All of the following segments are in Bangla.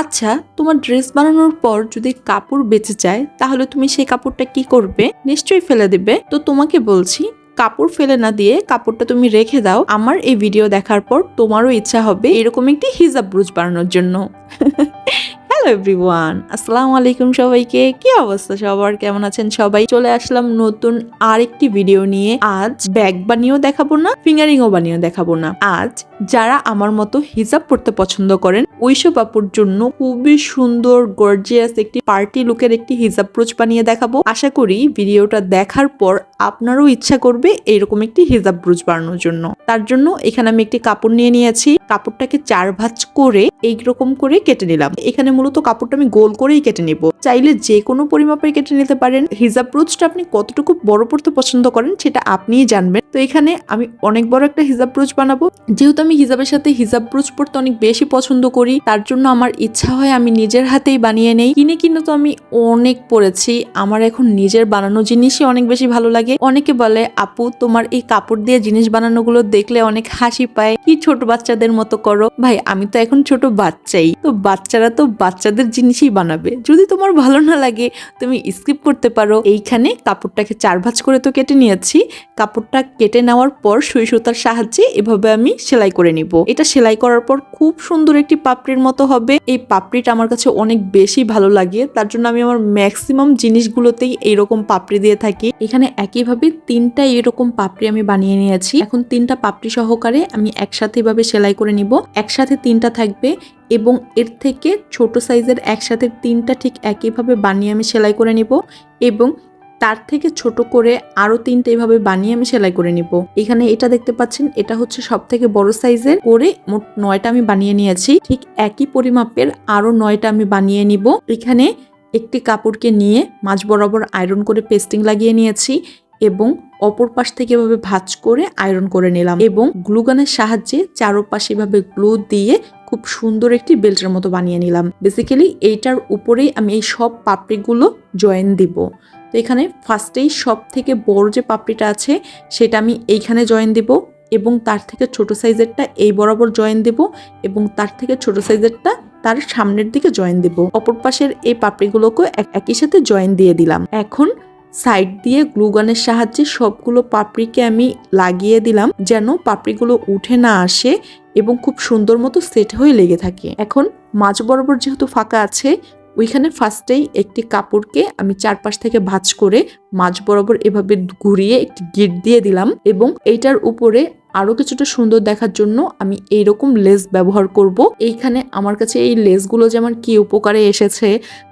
আচ্ছা তোমার ড্রেস বানানোর পর যদি কাপড় বেঁচে যায়, তাহলে তুমি সেই কাপড়টা কি করবে? নিশ্চয়ই ফেলে দেবে। তো তোমাকে বলছি, কাপড় ফেলে না দিয়ে কাপড়টা তুমি রেখে দাও। আমার এই ভিডিও দেখার পর তোমারও ইচ্ছা হবে এরকম একটি হিজাব ব্রুজ বানানোর জন্য। এভরিওয়ান আসসালামু আলাইকুম সবাইকে। কি অবস্থা সবার? কেমন আছেন সবাই? চলে আসলাম নতুন আরেকটি ভিডিও নিয়ে। আজ ব্যাগ বানিয়েও দেখাবো না ফিঙ্গারিংও বানিয়েও দেখাবো না। আজ যারা আমার মতো হিজাব পড়তে পছন্দ করেন ওইসব আপুর জন্য খুবই সুন্দর গর্জিয়াস একটি পার্টি লুকের একটি হিজাব প্রোচ বানিয়ে দেখাবো। আশা করি ভিডিওটা দেখার পর আপনারও ইচ্ছা করবে এরকম একটি হিজাব ব্রুজ বানানোর জন্য। তার জন্য এখানে আমি একটি কাপড় নিয়ে নিয়েছি। কাপড়টাকে চার ভাঁজ করে এইরকম করে কেটে নিলাম। এখানে মূলত কাপড়টা আমি গোল করেই কেটে নিব। চাইলে যে কোনো পরিমাপের কেটে নিতে পারেন। হিজাব ব্রুজটা আপনি কতটুকু বড় পড়তে পছন্দ করেন সেটা আপনিই জানবেন। তো এখানে আমি অনেক বড় একটা হিজাব ব্রুজ বানাবো। যেহেতু আমি হিজাবের সাথে হিজাব ব্রুজ পড়তে অনেক বেশি পছন্দ করি, তার জন্য আমার ইচ্ছা হয় আমি নিজের হাতেই বানিয়ে নেই। কিনে কিনে তো আমি অনেক পড়েছি আমার এখন নিজের বানানো জিনিসই অনেক বেশি ভালো লাগে। অনেকে বলে, আপু, তোমার এই কাপড় দিয়ে জিনিস বানানোগুলো দেখলে অনেক হাসি পায়। কি ছোট বাচ্চাদের মতো করো? ভাই, আমি তো এখন ছোট বাচ্চাই। তো বাচ্চারা তো বাচ্চাদের জিনিসই বানাবে। যদি তোমার ভালো না লাগে, তুমি স্কিপ করতে পারো। এইখানে কাপড়টাকে চার ভাঁজ করে তো কেটে নিয়েছি। কাপড়টা কেটে নেওয়ার পর সুই সুতার সাহায্যে এভাবে আমি সেলাই করে নিব। এটা সেলাই করার পর খুব সুন্দর একটি পাপড়ির মতো হবে। এই পাপড়িটা আমার কাছে অনেক বেশি ভালো লাগে। তার জন্য আমি আমার ম্যাক্সিমাম জিনিসগুলোতেই এইরকম পাপড়ি দিয়ে থাকি। এখানে একইভাবে তিনটা এরকম পাপড়ি আমি বানিয়ে নিয়েছি। এখন তিনটা পাপড়ি সহকারে আমি একসাথে এভাবে সেলাই করে নিব। একসাথে তিনটা থাকবে। এবং এর থেকে ছোট সাইজের একসাথে তিনটা ঠিক একইভাবে বানিয়ে আমি সেলাই করে নিব এবং তার থেকে ছোট করে আরও তিনটে এভাবে বানিয়ে আমি সেলাই করে নিব। এখানে এটা দেখতে পাচ্ছেন, এটা হচ্ছে সব থেকে বড় সাইজের। করে মোট নয়টা আমি বানিয়ে নিয়েছি। ঠিক একই পরিমাপের আরও নয়টা আমি বানিয়ে নিব। এখানে একটি কাপড়কে নিয়ে মাঝ বরাবর আয়রন করে পেস্টিং লাগিয়ে নিয়েছি এবং অপর পাশ থেকে এভাবে ভাঁজ করে আয়রন করে নিলাম এবং গ্লুগানের সাহায্যে চারোপাশে এভাবে গ্লু দিয়ে খুব সুন্দর একটি বেল্টের মতো বানিয়ে নিলাম। বেসিক্যালি এইটার উপরেই আমি এই সব পাপড়িগুলো জয়েন দিব। তো এখানে ফার্স্টেই সব থেকে বড় যে পাপড়িটা আছে, সেটা আমি এইখানে জয়েন দিব এবং তার থেকে ছোট সাইজেরটা এই বরাবর জয়েন দেব এবং তার থেকে ছোট সাইজেরটা তার সামনের দিকে জয়েন দেব। অপর পাশের এই পাপড়িগুলোকে এক- একই সাথে জয়েন দিয়ে দিলাম। এখন সাইড দিয়ে গ্লুগানের সাহায্যে সবগুলো পাপড়িকে আমি লাগিয়ে দিলাম যেন পাপড়িগুলো উঠে না আসে এবং খুব সুন্দর মতো সেট হয়ে লেগে থাকে। এখন মাঝ বরাবর যেহেতু ফাঁকা আছে, ওইখানে ফার্স্টেই একটি কাপড়কে আমি চারপাশ থেকে ভাঁজ করে মাঝ বরাবর এভাবে ঘুরিয়ে একটি গিট দিয়ে দিলাম এবং এইটার উপরে আরও কিছুটা সুন্দর দেখার জন্য আমি এইরকম লেস ব্যবহার করব। এইখানে আমার কাছে এই লেসগুলো যে আমার কি উপকারে এসেছে,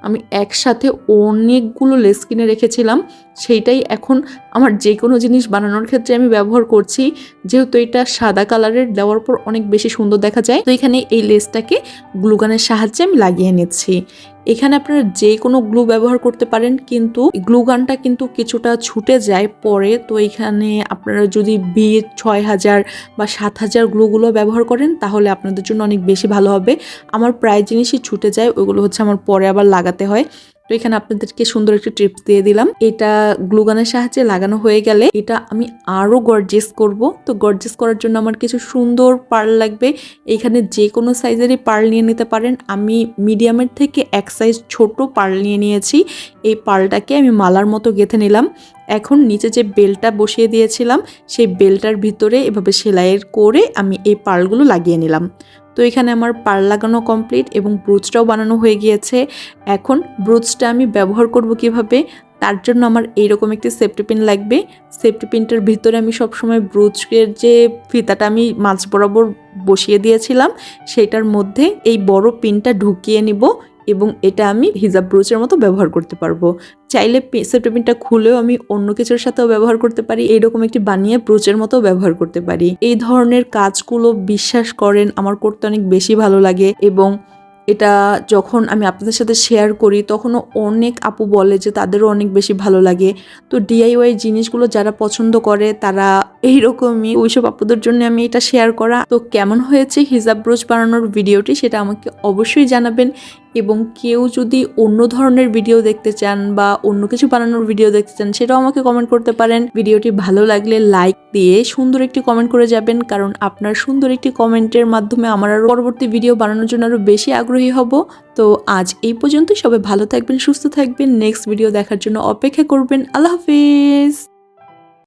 আমি একসাথে অনেকগুলো লেস কিনে রেখেছিলাম। সেইটাই এখন আমার যে কোনো জিনিস বানানোর ক্ষেত্রে আমি ব্যবহার করছি। যেহেতু এটা সাদা কালারের, দেওয়ার পর অনেক বেশি সুন্দর দেখা যায়। তো এখানে এই লেসটাকে গ্লুগানের সাহায্যে আমি লাগিয়ে নিচ্ছি। এখানে আপনারা যে কোনো গ্লু ব্যবহার করতে পারেন, কিন্তু গ্লু গানটা কিন্তু কিছুটা ছুটে যায় পরে। তো এখানে আপনারা যদি বি ছয় হাজার বা সাত হাজার গ্লুগুলো ব্যবহার করেন, তাহলে আপনাদের জন্য অনেক বেশি ভালো হবে। আমার প্রায় জিনিসই ছুটে যায় ওইগুলো হচ্ছে আমার পরে আবার লাগাতে হয়। তো এখানে আপনাদেরকে সুন্দর একটি টিপস দিয়ে দিলাম। এটা গ্লুগানের সাহায্যে লাগানো হয়ে গেলে এটা আমি আরও গর্জেস করব। তো গর্জেস করার জন্য আমার কিছু সুন্দর পার্ল লাগবে। এখানে যে কোনো সাইজেরই পার্ল নিয়ে নিতে পারেন। আমি মিডিয়ামের থেকে এক সাইজ ছোট পার্ল নিয়ে নিয়েছি। এই পার্লটাকে আমি মালার মতো গেঁথে নিলাম। এখন নিচে যে বেলটা বসিয়ে দিয়েছিলাম, সেই বেলটার ভিতরে এভাবে সেলাইয়ের করে আমি এই পার্লগুলো লাগিয়ে নিলাম। তো এখানে আমার পার লাগানো কমপ্লিট এবং ব্রুজটাও বানানো হয়ে গিয়েছে। এখন ব্রুজটা আমি ব্যবহার করব কীভাবে? তার জন্য আমার এইরকম একটি সেফটি পিন লাগবে। সেফটি পিনটার ভিতরে আমি সবসময় ব্রুজের যে ফিতাটা আমি মাছ বরাবর বসিয়ে দিয়েছিলাম, সেটার মধ্যে এই বড় পিনটা ঢুকিয়ে নিব। এবং এটা আমি হিজাব ব্রোচের মতো ব্যবহার করতে পারব। চাইলে সেফটি পিনটা খুলেও আমি অন্য কিছুর সাথেও ব্যবহার করতে পারি, এইরকম একটি বানিয়ে ব্রোচের মতো ব্যবহার করতে পারি। এই ধরনের কাজগুলো বিশ্বাস করেন, আমার করতে অনেক বেশি ভালো লাগে এবং এটা যখন আমি আপনাদের সাথে শেয়ার করি, তখনও অনেক আপু বলে যে তাদেরও অনেক বেশি ভালো লাগে। তো ডিআইওয়াই জিনিসগুলো যারা পছন্দ করে, তারা এইরকমই ওইসব আপুদের জন্য আমি এটা শেয়ার করা। তো কেমন হয়েছে হিজাব ব্রোচ বানানোর ভিডিওটি সেটা আমাকে অবশ্যই জানাবেন এবং কেউ যদি অন্য ধরনের ভিডিও দেখতে চান বা অন্য কিছু বানানোর ভিডিও দেখতে চান, সেটাও আমাকে কমেন্ট করতে পারেন। ভিডিওটি ভালো লাগলে লাইক দিয়ে সুন্দর একটি কমেন্ট করে যাবেন, কারণ আপনার সুন্দর একটি কমেন্টের মাধ্যমে আমার আরও পরবর্তী ভিডিও বানানোর জন্য আরও বেশি আগ্রহী হব। তো আজ এই পর্যন্ত সবাই ভালো থাকবেন, সুস্থ থাকবেন। নেক্সট ভিডিও দেখার জন্য অপেক্ষা করবেন। আল্লাহ হাফিজ!